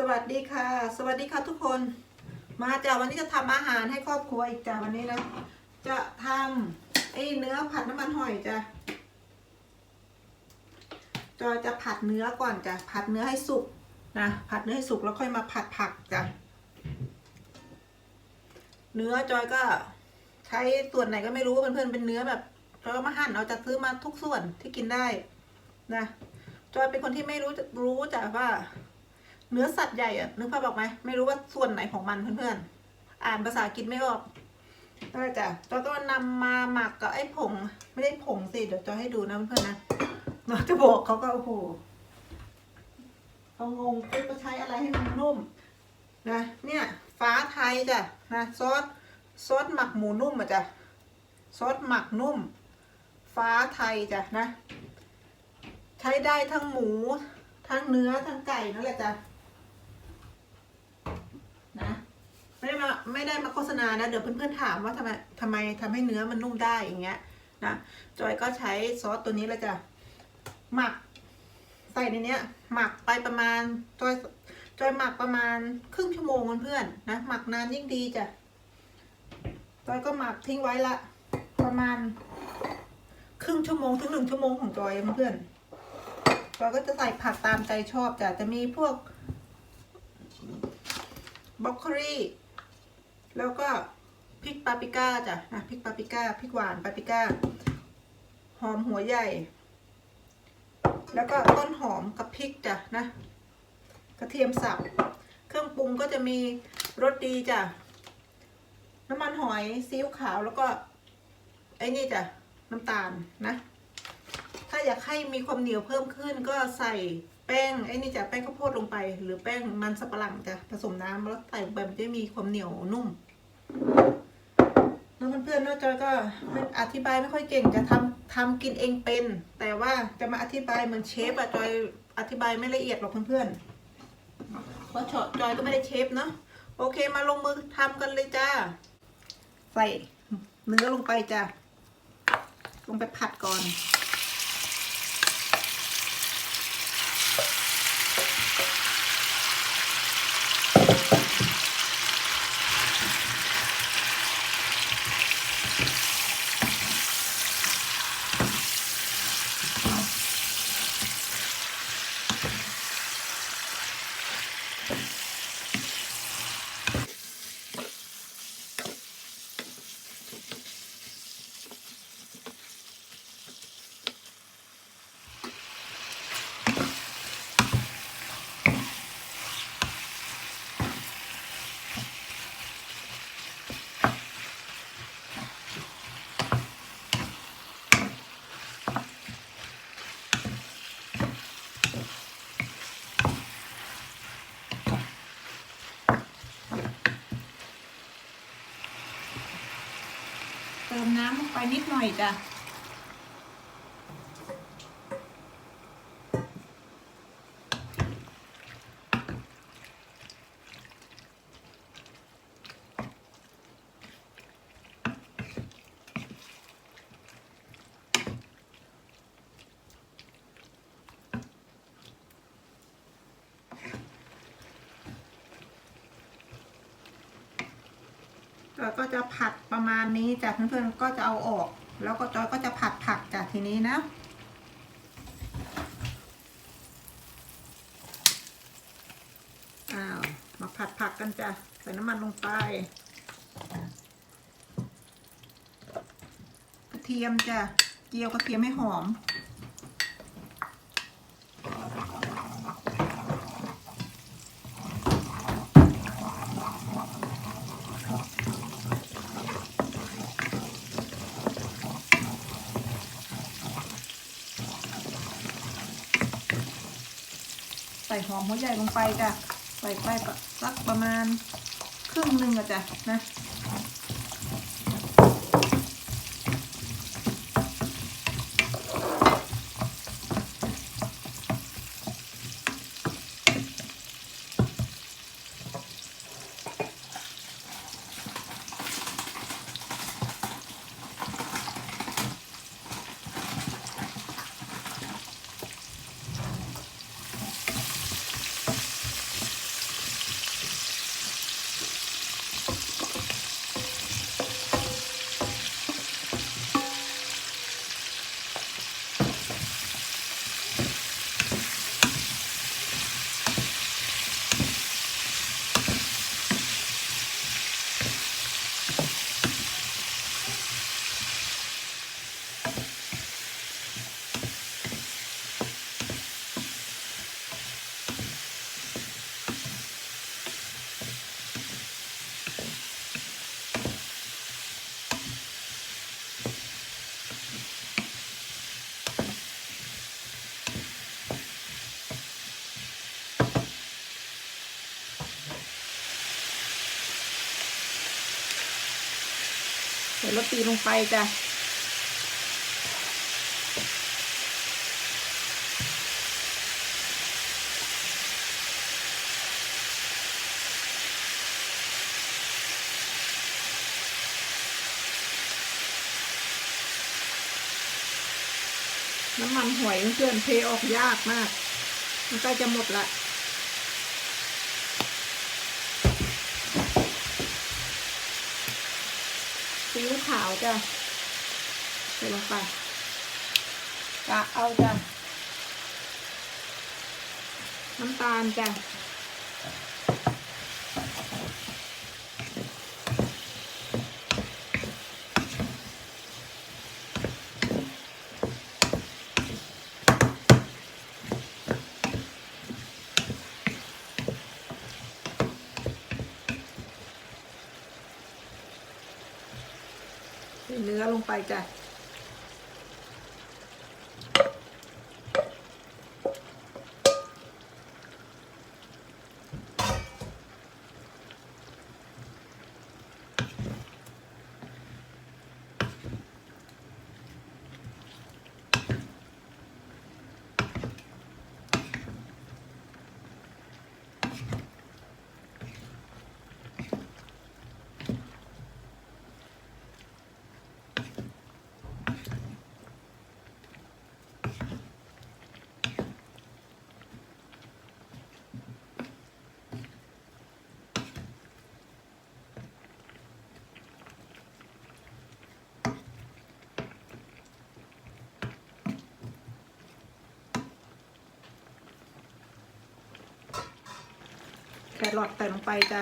สวัสดีค่ะ สวัสดีค่ะทุกคน มาจ้ะวันนี้จะทำอาหารให้ครอบครัวอีกจ้ะวันนี้นะจะทำไอ้เนื้อผัดน้ำมันหอยจ้ะจอยจะผัดเนื้อก่อนจ้ะผัดเนื้อให้สุกนะผัดเนื้อให้สุกแล้วค่อยมาผัดผักจ้ะเนื้อจอยก็ใช้ส่วนไหนก็ไม่รู้เพื่อนๆเป็นเนื้อแบบจอยก็มาหั่นเอาจะซื้อมาทุกส่วนที่กินได้นะจอยเป็นคนที่ไม่รู้รู้จ้ะว่า เนื้อสัตว์ใหญ่อะนึกภาพออกไหมไม่รู้ว่าส่วนไหนของมันเพื่อนๆ อ่านภาษาอังกฤษไม่ออกนั่นแหละจ้ะจอยก็นำมาหมักกับไอ้ผง ไม่ได้ผงสิ เดี๋ยวจอยให้ดูนะเพื่อนๆนะน้องจะบอกเขาก็โอ้โหเขางงเอ๊ะก็ใช้อะไรให้มันนุ่มนะเนี่ยฟ้าไทยจ้ะนะซอสซอสหมักหมูนุ่มอะจ้ะซอสหมักนุ่ม ฟ้าไทยจ้ะนะ ใช้ได้ทั้งหมู ทั้งเนื้อทั้งไก่นั่นแหละจ้ะ ไม่ได้มาโฆษณานะ เดี๋ยวเพื่อนๆถามว่าทำไมทำไมทำให้เนื้อมันนุ่มได้อย่างเงี้ยนะจอยก็ใช้ซอสตัวนี้แหละจ้ะหมัก ใส่ในเนี้ย หมักไปประมาณจอยจอยหมักประมาณครึ่งชั่วโมงเพื่อนๆนะ หมักนานยิ่งดีจ้ะจอยก็หมักทิ้งไว้ละ ประมาณ ครึ่งชั่วโมงถึงหนึ่งชั่วโมงของจอยเพื่อนๆเราก็จะใส่ผักตามใจชอบจ้ะจะมีพวกบล็อกโคลี แล้วก็พริกปาปริก้าจ้ะนะพริกปาปริก้าพริกหวานปาปริก้า หอมหัวใหญ่ แล้วก็ต้นหอมกับพริกจ้ะนะ กระเทียมสับ เครื่องปรุงก็จะมีรสดีจ้ะน้ำมันหอยซีอิ๊วขาวแล้วก็ไอ้นี่จ้ะน้ำตาลนะ ถ้าอยากให้มีความเหนียวเพิ่มขึ้นก็ใส่ แป้งไอ้นี่จะแป้งข้าวโพดลงไป หรือแป้งมันสับปะหลังจะผสมน้ำแล้วใส่ลงไปมันจะมีความเหนียวนุ่มแล้วเพื่อนๆเนอกจอยก็อธิบายไม่ค่อยเก่งจะทำทำกินเองเป็น แต่ว่าจะมาอธิบายเหมือนเชฟอะจอยอธิบายไม่ละเอียดหรอกเพื่อนๆเพราะจอยก็ไม่ได้เชฟเนาะโอเคมาลงมือทำกันเลยจ้า ใส่เนื้อลงไปจ้ะลงไปผัดก่อน ไปนิดหน่อยจ้ะ เราก็จะผัดประมาณนี้จ้ะเพื่อนๆก็จะเอาออก แล้วก็จอยก็จะผัดผักจากทีนี้นะอ้าวมาผัดผักกันจ้ะใส่น้ำมันลงไปกระเทียมจ้ะเจียวกระเทียมให้หอม หอมหัวใหญ่ลงไปจ้ะใส่ไปสักประมาณครึ่งหนึ่งอะจ้ะนะ ส่รสตีลงไปจ้ะน้ำมันหอยเพื่อนเทออกยากมาก มันใกล้จะหมดละ ซีอิ๊วขาวจ้ะใส่ลงไปกะเอาจ้ะน้ำตาลจ้ะ ใส่เนื้อลง ไปจ้ะ รอทใส่ลงไปจ้ะ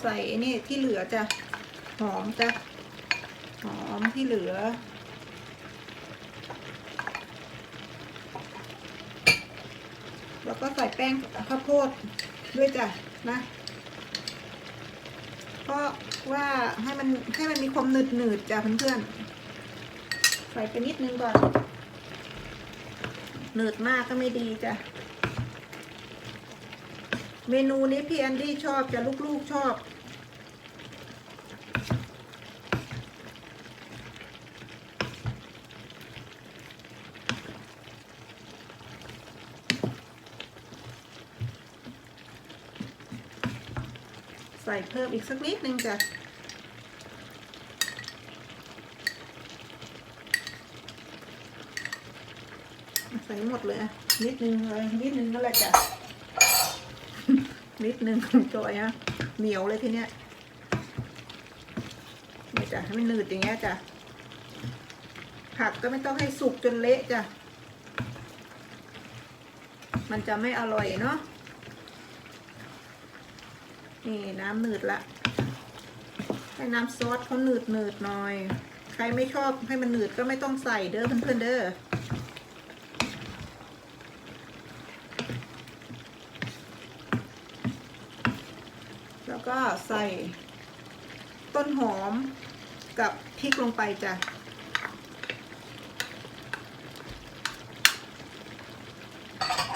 ใส่นี่ที่เหลือจ้ะหอมจ้ะหอมที่เหลือ แล้วก็ใส่แป้งข้าวโพดด้วยจ้ะนะเพราะว่าให้มันให้มันมีความหนืดหนืดจ้ะเพื่อนๆใส่ไปนิดนึงก่อนหนืดมากก็ไม่ดีจ้ะ เมนูนี้พี่แอนดี้ชอบจะลูกๆชอบ ใส่เพิ่มอีกสักนิดนึงจ้ะใส่หมดเลยอะนิดนึงเลยนิดนึงก็แหละจ้ะ นิดนึงของจอยอะเหนียวเลยทีเนี้ยเนี่จ้ะให้มันหนืดอย่างเงี้ยจ้ะผักก็ไม่ต้องให้สุกจนเละจ้ะมันจะไม่อร่อยเนาะนี่น้ำหนืดละให้น้ำซอสเขาหนืดหนืดหน่อย ใครไม่ชอบให้มันหนืดก็ไม่ต้องใส่เด้อเพื่อนๆเด้อ แล้ว ก็ใส่ต้นหอมกับพริกลงไปจ้ะ เ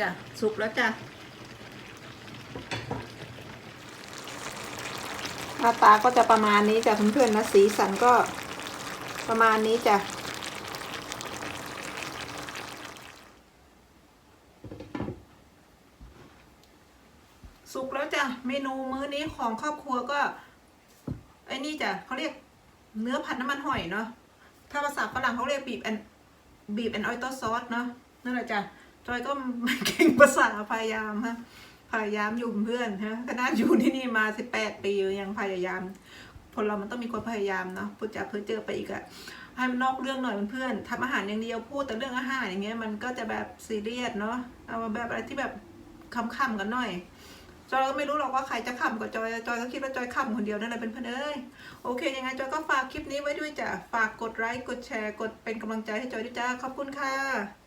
จ้ะสุกแล้วจ้ะหน้าตาก็จะประมาณนี้จ้ะเพื่อนๆนะสีสันก็ประมาณนี้จ้ะสุกแล้วจ้ะเมนูมื้อนี้ของครอบครัวก็ไอ้นี่จ้ะเขาเรียกเนื้อผัดน้ำมันหอยเนาะถ้าภาษาฝรั่งเขาเรียกบีบแอนบีบแอนออยต์ซอสเนาะนั่นแหละจ้ะ จอยก็เก่งภาษาพยายามฮะพยายามอยู่เพื่อนฮะขนาดอยู่ที่นี่มาสิบแปดปียังพยายามคนเรามันต้องมีคนพยายามเนาะพูดจาเพื่อเจอไปอีกอะให้มันนอกเรื่องหน่อยเพื่อนทำอาหารอย่างเดียวพูดแต่เรื่องอาหารอย่างเงี้ยมันก็จะแบบซีเรียสเนาะเอาแบบอะไรที่แบบคำๆกันหน่อยจอยก็ไม่รู้หรอกว่าใครจะขำกับจอย จอยก็คิดว่าจอยขำคนเดียวนั่นแหละเป็นเพื่อนเอ้ย โอเค ยังไงจอยก็ฝากคลิปนี้ไว้ด้วยจ้ะ ฝากกดไลค์ กดแชร์ กดเป็นกำลังใจให้จอยด้วยจ้า ขอบคุณค่ะ